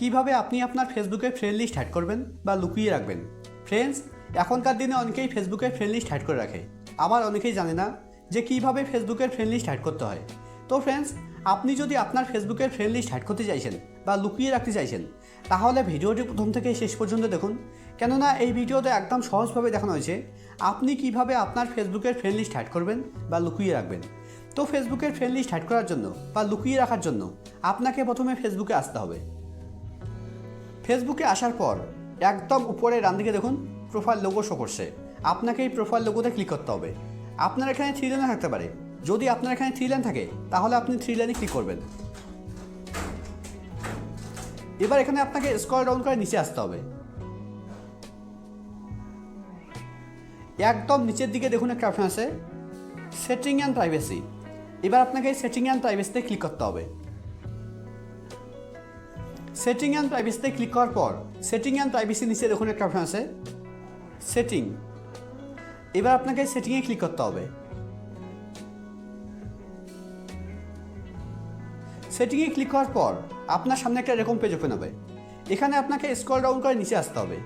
কীভাবে আপনি আপনার ফেসবুকে ফ্রেন্ড লিস্ট হ্যাড করবেন বা লুকিয়ে রাখবেন? ফ্রেন্ডস এখনকার দিনে অনেকেই ফেসবুকে ফ্রেন্ড লিস্ট হ্যাড করে রাখে। আবার অনেকেই জানে না যে কীভাবে ফেসবুকের ফ্রেন্ড লিস্ট হ্যাড করতে হয়। তো ফ্রেন্ডস আপনি যদি আপনার ফেসবুকের ফ্রেন্ড লিস্ট হ্যাড করতে চাইছেন বা লুকিয়ে রাখতে চাইছেন, তাহলে ভিডিওটি প্রথম থেকে শেষ পর্যন্ত দেখুন। কেননা এই ভিডিওতে একদম সহজভাবে দেখানো হয়েছে আপনি কীভাবে আপনার ফেসবুকের ফ্রেন্ড লিস্ট হ্যাড করবেন বা লুকিয়ে রাখবেন। তো ফেসবুকের ফ্রেন্ড লিস্ট হ্যাড করার জন্য বা লুকিয়ে রাখার জন্য আপনাকে প্রথমে ফেসবুকে আসতে হবে। ফেসবুকে আসার পর একদম উপরে ডান দিকে দেখুন প্রোফাইল লোগো শো করছে। আপনাকে এই প্রোফাইল লোগোতে ক্লিক করতে হবে। আপনার এখানে থ্রি লাইন থাকতে পারে। যদি আপনার এখানে থ্রি লাইন থাকে, তাহলে আপনি থ্রি লাইনে ক্লিক করবেন। এবার এখানে আপনাকে স্ক্রল ডাউন করে নিচে আসতে হবে। একদম নিচের দিকে দেখুন একটা অপশন আছে সেটিং অ্যান্ড প্রাইভেসি এবার আপনাকে সেটিং অ্যান্ড প্রাইভেসিতে ক্লিক করতে হবে। সেটিং অ্যান্ড প্রাইভেসিতে ক্লিক করার পর সেটিং অ্যান্ড প্রাইভেসি নিচে দেখুন একটা অপশন আছে। সেটিং এবার আপনাকে সেটিংয়ে ক্লিক করতে হবে। সেটিংয়ে ক্লিক করার পর, আপনার সামনে একটা এরকম পেজ ওপেন হবে। এখানে আপনাকে স্ক্রল ডাউন করে নিচে আসতে হবে।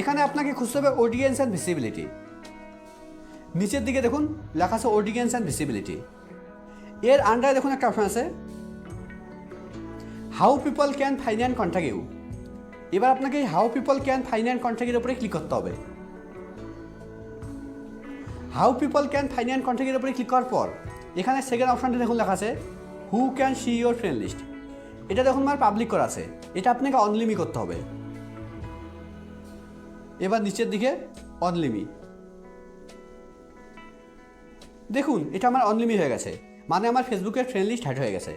এখানে আপনাকে খুঁজতে হবে অডিয়েন্স অ্যান্ড ভিসিবিলিটি নিচের দিকে দেখুন, লেখা আছে অডিয়েন্স অ্যান্ড ভিসিবিলিটি এর আন্ডারে দেখুন একটা অপশন আছে। How people can find and contact you এবার আপনাকে how people can find and কন্ট্যাক্টের উপরে ক্লিক করতে হবে। How people can find and কন্ট্যাক্টের উপরে ক্লিক করার পর, এখানে সেকেন্ড অপশনটা দেখুন লেখা আছে who can see your friend list এটা দেখুন আমার পাবলিক করা আছে, এটা আপনাকে অনলিমি করতে হবে। এবার নিচের দিকে অনলিমি দেখুন, এটা আমার অনলিমি হয়ে গেছে মানে আমার ফেসবুকের ফ্রেন্ড লিস্ট হ্যাড হয়ে গেছে।